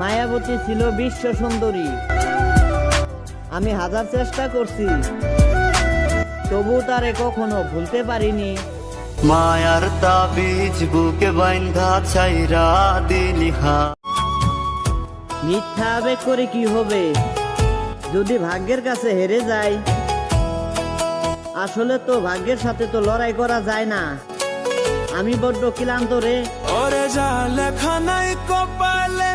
মায়াবতী ছিল বিশ্ব সুন্দরী। আমি হাজার চেষ্টা করছি। তবু তারে কখনো ভুলতে পারিনি। মায়ার তাবিজ বুকে বাইন্ধা চাইরা দিলিহা। মিথ্যা আবেগ করে কি হবে? যদি ভাগ্যের কাছে হেরে যায় আসলে তো ভাগ্যের সাথে তো লড়াই করা যায় না। আমি বড্ড ক্লান্ত রে। ওরে যা লেখা নাই কপালে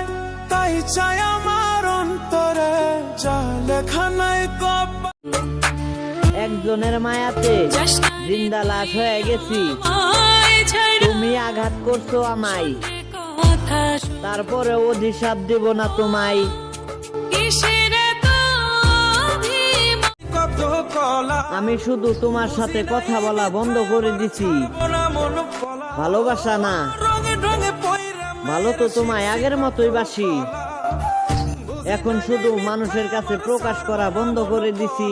তাই চাই আমার অন্তরে যা লেখা নাই একজনের মায়াতে জিন্দা লাশ হয়ে গেছি। তুমি আঘাত করছ আমায়। তারপরে অধিশাপ দেব না তোমায়। আমি শুধু তোমার সাথে কথা বলা বন্ধ করে দিছি। ভালোবাসা না। ভালো তো তোমায় আগের মতোই বাসি। এখন শুধু মানুষের কাছে প্রকাশ করা বন্ধ করে দিছি।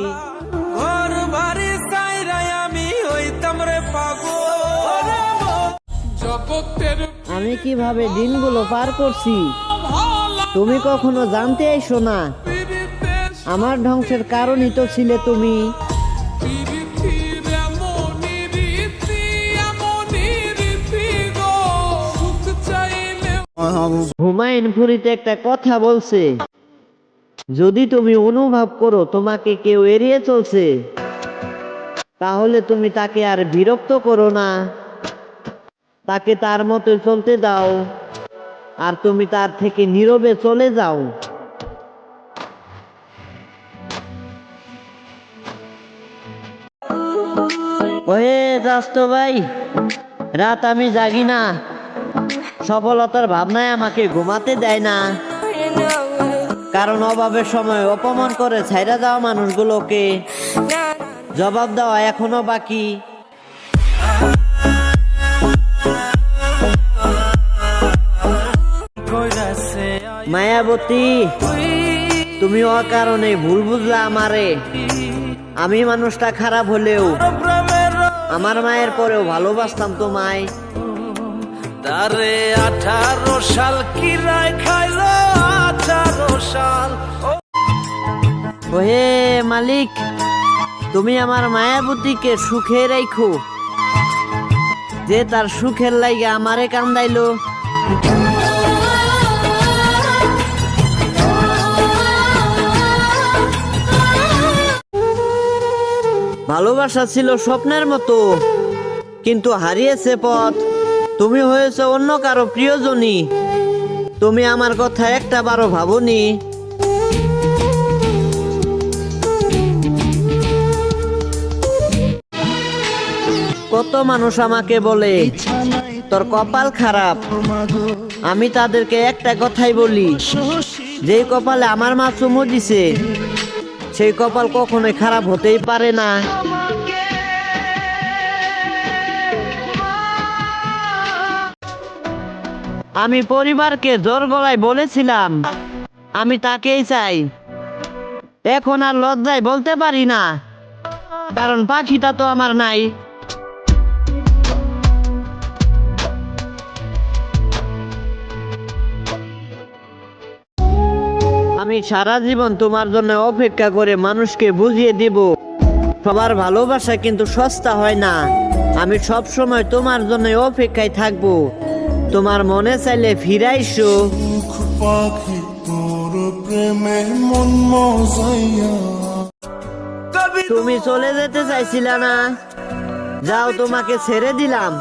ঘর বাড়ি সাইরাই আমি হইতাম রে পাগল। জগতের আমি কীভাবে দিনগুলো পার করছি? তুমি কখনো জানতে আইসো না। আমার ধ্বংসের কারণই তো ছিলে তুমি। হুমায়ুন ফুরিতে একটা কথা বলছে। যদি তুমি অনুভব করো তোমাকে কেউ এড়িয়ে চলছে, তাহলে তুমি তাকে আর বিরক্ত করো না। তাকে তার মতো চলতে দাও আর তুমি তার থেকে নীরবে চলে যাও। ওহে রাস্ত ভাই রাত আমি জাগি না। সফলতার ভাবনায় আমাকে ঘুমাতে দেয় না। কারণ অভাবের সময় অপমান করে ছাইরা যাওয়া মানুষগুলোকে জবাব দেওয়া এখনও বাকি। মায়াবতী, তুমি অকারণে ভুল বুঝলা আমারে। আমি মানুষটা খারাপ হলেও আমার মায়ের পরেও ভালোবাসতাম তোমায়। তারে আঠারো সাল কিরায় খাইলো আঠারো সাল। ওহে মালিক, তুমি আমার মায়াবতীকে সুখে রাখো যে তার সুখের লাইগে আমারে কান্দাইলো। ভালোবাসা ছিল স্বপ্নের মতো, কিন্তু হারিয়েছে পথ। তুমি হয়েছে অন্য কারও প্রিয়জনী। তুমি আমার কথা একটা বারো ভাবনি। কত মানুষ আমাকে বলে, তোর কপাল খারাপ। আমি তাদেরকে একটা কথাই বলি, যেই কপালে আমার মা চুমু দিছে, সেই কপাল কখনোই খারাপ হতেই পারে না। আমি পরিবারকে জোর গলায় বলেছিলাম, আমি তাকেই চাই। এখন আর লজ্জায় বলতে পারি না, কারণ পাখিটা তো আমার নাই। আমি সারা জীবন তোমার জন্য অপেক্ষা করে মানুষকে বুঝিয়ে দিব, সবার ভালোবাসা কিন্তু সস্তা হয় না। আমি সব সময় তোমার জন্য অপেক্ষায় থাকব। তোমার মনে চাইলে ফিরাইছো। পাখি তোর প্রেমে মন মজাইয়া। তুমি চলে যেতে চাইছিলে না? যাও তোমাকে ছেড়ে দিলাম।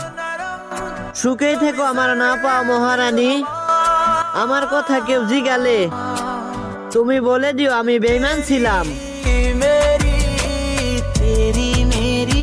সুখেই থেকো আমার না পাও মহারানী। আমার কথা কেউ জিগালে। তুমি বলে দিও আমি বেইমান ছিলাম।